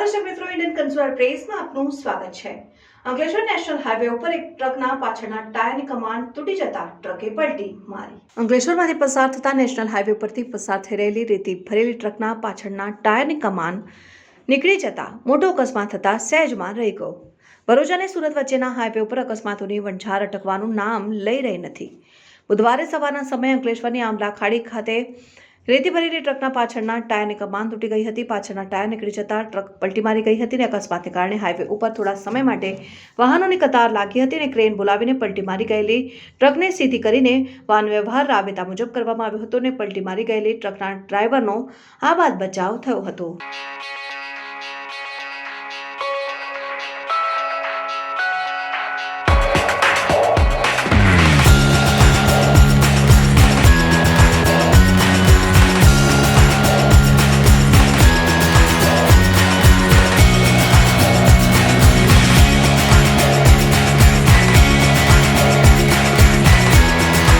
દર્શક મિત્રો Indian consumer પ્રેસમાં આપનું સ્વાગત છે. અંકલેશ્વર નેશનલ હાઈવે ઉપર એક ટ્રકના પાછળના ટાયરની કમાન તૂટી જતા ટ્રકે પલટી મારી. અંકલેશ્વરમાંથી પસાર થતા નેશનલ હાઈવે પરથી પસાર થઈ રહેલી રેતી ભરેલી ટ્રકના પાછળના ટાયરની કમાન નીકળી જતા મોટો અકસ્માત થતા સહેજમાં રહી ગયો. ભરૂચ અને સુરત વચ્ચેના હાઈવે ઉપર અકસ્માતોની વંછાર અટકવાનું નામ લઈ રહી નથી. બુધવારે સવારના સમયે અંકલેશ્વરની આંબલા ખાડી ખાતે રેતી ભરેલી ટ્રકના પાછળના ટાયરની કમાન તૂટી ગઈ હતી. પાછળના ટાયર નીકળી જતા ટ્રક પલટી મારી ગઈ હતી અને અકસ્માતને કારણે હાઈવે ઉપર થોડા સમય માટે વાહનોની કતાર લાગી હતી અને ક્રેન બોલાવીને પલટી મારી ગયેલી. ટ્રકને સીધી કરીને વાહન વ્યવહાર રાબેતા મુજબ કરવામાં આવ્યો હતો અને પલટી મારી ગયેલી ટ્રકના ડ્રાઈવરનો આ બાદ બચાવ થયો હતો.